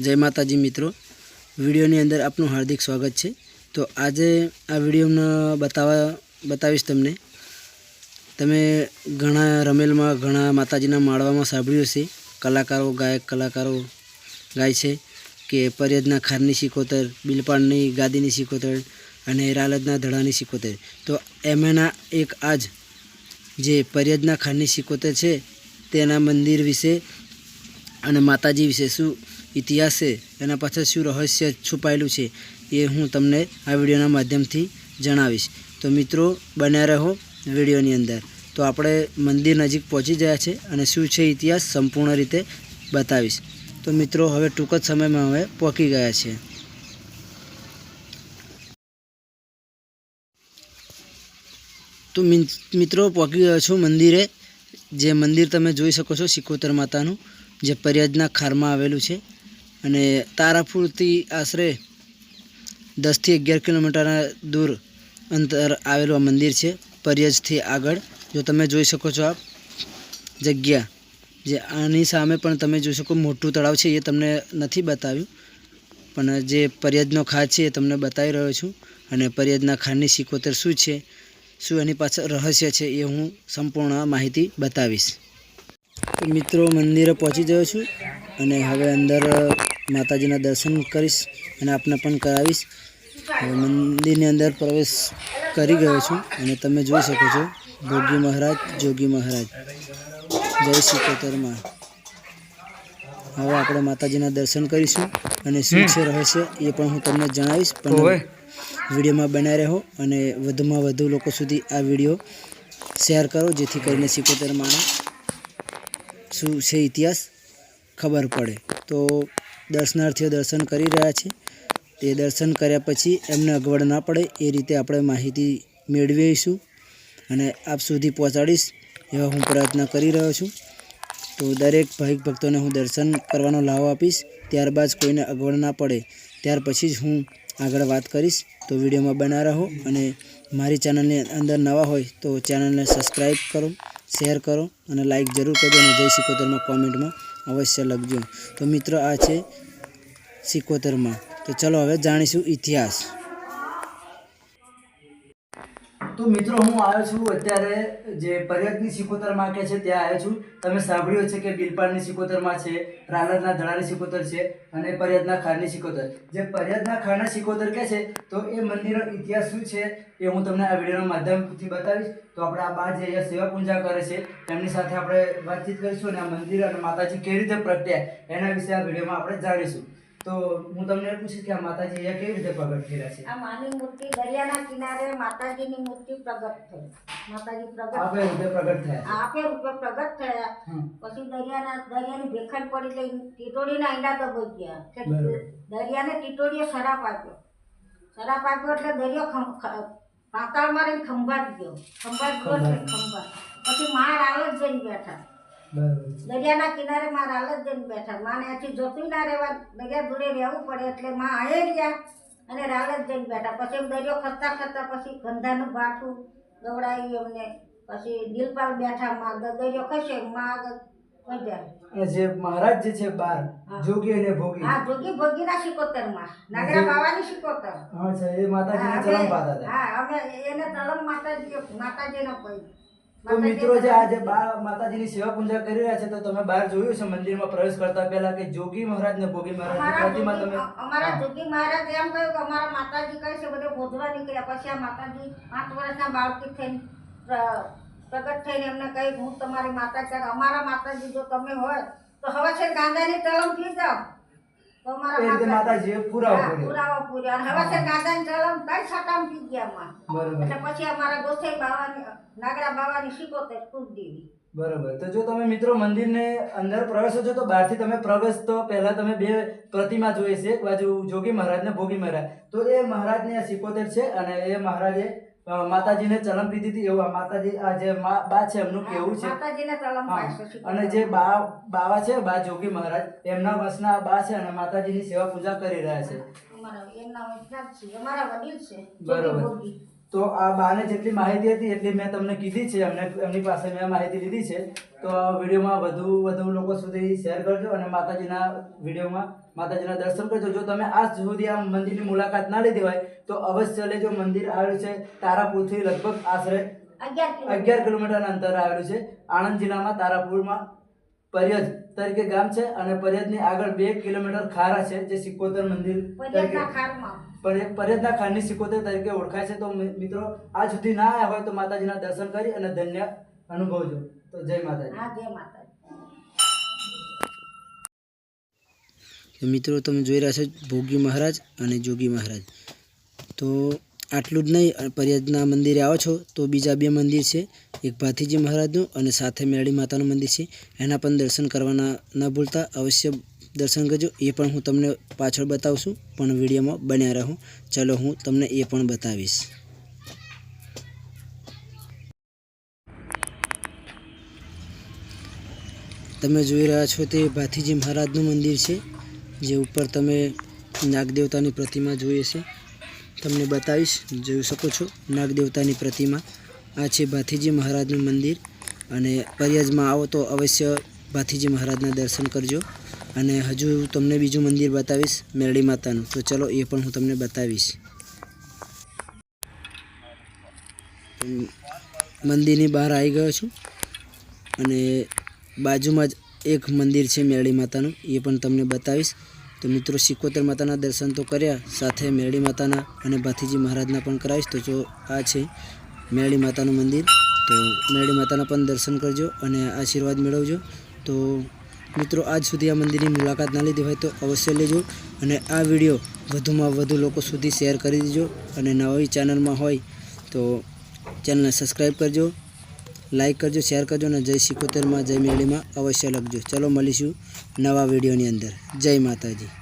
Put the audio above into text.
જય માતાજી મિત્રો. વિડીયોની અંદર આપનું હાર્દિક સ્વાગત છે. તો આજે આ વિડીયોમાં બતાવવા બતાવીશ તમને. તમે ઘણા રમેલમાં, ઘણા માતાજીના માળવામાં સાંભળ્યું હશે. કલાકારો, ગાયક, કલાકારો ગાય છે કે પર્યદના ખારની સિકોતર બિલપાળની ગાદીની સિકોતર અને રાલદના ધડાની સિકોતર. તો એમાંના એક આજ જે પર્યદના ખારની સિકોતર છે, તેના મંદિર વિશે અને માતાજી વિશે શું ઇતિહાસ છે એના પાછળ શું રહસ્ય છુપાયેલું છે એ હું તમને આ વિડીયોના માધ્યમથી જણાવીશ. તો મિત્રો, બન્યા રહો વિડીયોની અંદર. તો આપણે મંદિર નજીક પહોંચી ગયા છે અને શું છે ઇતિહાસ સંપૂર્ણ રીતે બતાવીશ. તો મિત્રો, હવે ટૂંક જ સમયમાં હવે પહોંચી ગયા છે તો મિત્રો, પહોંચી ગયો છું મંદિરે. જે મંદિર તમે જોઈ શકો છો સિકોતર માતાનું, જે પર્યાજના ખારમાં આવેલું છે. અને તારાપુરથી આશરે દસથી અગિયાર કિલોમીટરના દૂર અંતર આવેલું આ મંદિર છે. પરિયજથી આગળ. જો તમે જોઈ શકો છો આપ જગ્યા, જે આની સામે પણ તમે જોઈ શકો મોટું તળાવ છે, એ તમને નથી બતાવ્યું. પણ જે પરિયજનો ખાદ છે, એ તમને બતાવી રહ્યો છું. અને પરિયજના ખાંડની સિકોતર શું છે, શું એની પાછળ રહસ્ય છે, એ હું સંપૂર્ણ માહિતી બતાવીશ. મિત્રો, મંદિરે પહોંચી ગયો છું. અને હવે અંદર માતાજીના દર્શન કરીશ અને આપને પણ કરાવીશ. હવે મંદિરની અંદર પ્રવેશ કરી ગયો છું અને તમે જોઈ શકો છો ભોગી મહારાજ જોગી મહારાજ. જય સિકોતરમાં હવે આપણે માતાજીના દર્શન કરીશું અને શું છે રહસ્ય એ પણ હું તમને જણાવીશ. પણ વિડીયોમાં બનાવી રહો અને વધુમાં વધુ લોકો સુધી આ વીડિયો શેર કરો જેથી કરીને સિકોતેર માણસ શું છે ઇતિહાસ ખબર પડે. તો દર્શનાર્થીઓ દર્શન કરી રહ્યા છે. તે દર્શન કર્યા પછી એમને અગવડ ના પડે એ રીતે આપણે માહિતી મેળવીશું અને આપ સુધી પહોંચાડીશ એવા હું પ્રયત્ન કરી રહ્યો છું. તો દરેક ભાવિક ભક્તોને હું દર્શન કરવાનો લાવો આપીશ, ત્યારબાદ કોઈને અગવડ ના પડે ત્યાર પછી જ હું આગળ વાત કરીશ. તો વિડીયોમાં બના રહો અને મારી ચેનલની અંદર નવા હોય તો ચેનલને સબસ્ક્રાઈબ કરો. શેર કરો અને લાઈક જરૂર કરજો અને જય સિકોતરમાં કોમેન્ટમાં અવશ્ય લખજો. તો મિત્રો, આ છે સિકોતરમાં. તો ચલો હવે જાણીશું ઇતિહાસ. તો મિત્રો, હું આવ્યો છું અત્યારે જે પર્યતની સિકોતર માર્કેટ છે, ત્યાં આવ્યો છું. તમે સાંભળ્યું છે કે બિલપાડની સિકોતરમાં છે રાલદના ધડાની સિકોતર છે અને પર્યતના ખારની સિકોતર. જે પર્યતના ખારના સિકોતર કે છે, તો એ મંદિરનો ઇતિહાસ શું છે, એ હું તમને આ વિડીયોના માધ્યમથી બતાવીશ. તો આપણે આ બા જે અહીંયા સેવા પૂજા કરે છે. એમની સાથે આપણે વાતચીત કરીશું અને આ મંદિર અને માતાજી કેવી રીતે પ્રગટ્યા એના વિશે આ વિડીયોમાં આપણે જાણીશું. તો હું તમને પૂછીશ કે આ માતાજી અહીંયા કેવી રીતે પ્રગટ થયા છે? આ માની મૂર્તિ દરિયાના કિનારે માતાજીની મૂર્તિ પ્રગટ થઈ. માતાજી પ્રગટ આપે રૂપે પ્રગટ થયા આપે રૂપે પ્રગટ થયા. પછી દરિયાના દરિયાની ભેખડ પડી ગઈ. ટીટોડીના ઈંડા દબાઈ ગયા. દરિયાને ટીટોડીએ શરાપ આપ્યો. શરાપ આપ્યો એટલે દરિયો ખમ- ખ- પાતાળ મારીને ખંભાત ગયો. ખંભાત ગયો ખંભાત પછી માર આવે જઈને બેઠા. દરિયાના કિનારે માં હાલત જઈને બેઠા. માને આથી જોતું ના રહેવા દરિયા જોડે રહેવું પડે એટલે માં આયે ગયા અને રાલત જઈને બેઠા. પછી દરિયો ખસતા ખસતા પછી ગંધાનું ભાઠું દવડાવી અમને પછી દિલપાલ બેઠા માં દરિયો ખસે માં આગળ જે મહારાજ જે છે બાર જોગી અને ભોગી. હા જોગી ભોગીના શિકોતરમાં નાગરા બાવાની શિકોતર. હા છે એ માતાજીને હા, ચરણ અમે- પાતા હા અમે એને તલમ માતાજી માતાજીનો કોઈ. તો મિત્રો જે આજે બા માતાજીની સેવા પૂજા કરી રહ્યા છે તો તમે બહાર જોયું છે મંદિરમાં પ્રવેશ કરતા પહેલા કે જોગી મહારાજ ને ભોગી મહારાજ પ્રતિમા તમે અમારા જોગી મહારાજ એમ કહ્યું કે અમારા માતાજી કહે છે બધે ભોજવા નીકળ્યા. પછી આ માતાજી પાંચ વર્ષના બાળકી થઈને પ્ર- પ્રગટ થઈને એમને કહ્યું હું તમારી માતા છે. અમારા માતાજી જો તમે હોય તો હવે છે ગાંધાની તલમ પી જાઓ. તો એ રીતે અમારા પુરાવો પુરાવો હવે છે ગાંધાની તલમ કઈ છટામ પી ગયા માં બરોબર. એટલે પછી અમારા ગોસાઈ બાવાની નાગડા બાવાની શીખોતેર કુલદેવી બરોબર. તો જો તમે મિત્રો મંદિરને અંદર પ્રવેશો છો તો બહારથી તમે પ્રવેશ તો પહેલા તમે બે પ્રતિમા જોઈએ છે. એક બાજુ જોગી મહારાજ ને ભોગી મહારાજ. તો એ મહારાજની આ સિકોતેર છે અને એ મહારાજે માતાજીને ચલમ પીધી હતી એવું આ માતાજી આ જે બા છે એમનું કેવું છે માતાજીને શીખોતર. અને જે બા બાવા છે બા જોગી મહારાજ એમના વંશના બા છે અને માતાજીની સેવા પૂજા કરી રહ્યા છે બરોબર. તો આ બાને જેટલી માહિતી હતી એટલી મેં તમને કીધી છે એમને એમની પાસે મેં માહિતી લીધી છે તો આ વિડીયોમાં વધુ વધુ લોકો સુધી શેર કરજો અને માતાજીના વિડીયોમાં માતાજીના દર્શન કરજો. જો તમે આજ સુધી આ મંદિરની મુલાકાત ના લીધી હોય તો અવશ્ય લેજો. મંદિર આવેલું છે તારાપુરથી લગભગ આશરે અગિયાર કિલો કિલોમીટરના અંતર આવેલું છે. આણંદ જિલ્લામાં તારાપુરમાં પરિયજ તરીકે ગામ છે અને પરિયજની આગળ બે કિલોમીટર ખારા છે જે સિકોતર મંદિર તરીકે. પરિયજના ખારમાં ખાનની સિકોતર તરીકે ઓળખાય છે. તો મિત્રો આ સુધી ના આવ્યા હોય તો માતાજીના દર્શન કરી અને ધન્ય અનુભવજો. તો જય માતાજી. જય માતાજી. તો મિત્રો તમે જોઈ રહ્યા છો ભોગી મહારાજ અને જોગી મહારાજ. તો આટલું જ નહીં અ, પર્યટના મંદિરે આવો છો તો બીજા બે મંદિર છે. એક ભાથીજી મહારાજનું અને સાથે મેળી માતાનું મંદિર છે. એના પણ દર્શન કરવાના ન ભૂલતા અવશ્ય દર્શન કરજો. એ પણ હું તમને પાછળ બતાવશું પણ વિડીયોમાં બન્યા રહો. ચલો હું તમને એ પણ બતાવીશ. તમે જોઈ રહ્યા છો તે ભાથીજી મહારાજનું મંદિર છે. જે ઉપર તમે નાગદેવતાની પ્રતિમા જોઈએ છે તમને બતાવીશ, જોઈ શકો છો. નાગદેવતાની પ્રતિમા. આ છે ભાથીજી મહારાજનું મંદિર. અને પરિયાજમાં આવો તો અવશ્ય ભાથીજી મહારાજના દર્શન કરજો. અને હજુ તમને બીજું મંદિર બતાવીશ, મેરડી માતાનું. તો ચલો, એ પણ હું તમને બતાવીશ. મંદિરની બહાર આવી ગયો છું. અને બાજુમાં જ એક મંદિર છે મેરડી માતાનું, એ પણ તમને બતાવીશ. તો મિત્રો, સિકોતેર માતાના દર્શન તો કર્યા, સાથે મેરડી માતાના અને ભાથીજી મહારાજના પણ કરાવીશ. તો જો આ છે મેરડી માતાનું મંદિર, તો મેરડી માતાના પણ દર્શન કરજો અને આશીર્વાદ મેળવજો. તો મિત્રો, આજ સુધી આ મંદિરની મુલાકાત ના લીધી હોય તો અવશ્ય લેજો અને આ વીડિયો વધુમાં વધુ લોકો સુધી શેર કરી દેજો અને નવી ચેનલમાં હોય તો ચેનલને સબસ્ક્રાઈબ કરજો. લાઈક કરજો, શેર કરજો અને જય સિકોતેરમાં, જય મેળીમાં અવશ્ય લખજો. ચલો મળીશું નવા વિડીયોની અંદર. જય માતાજી.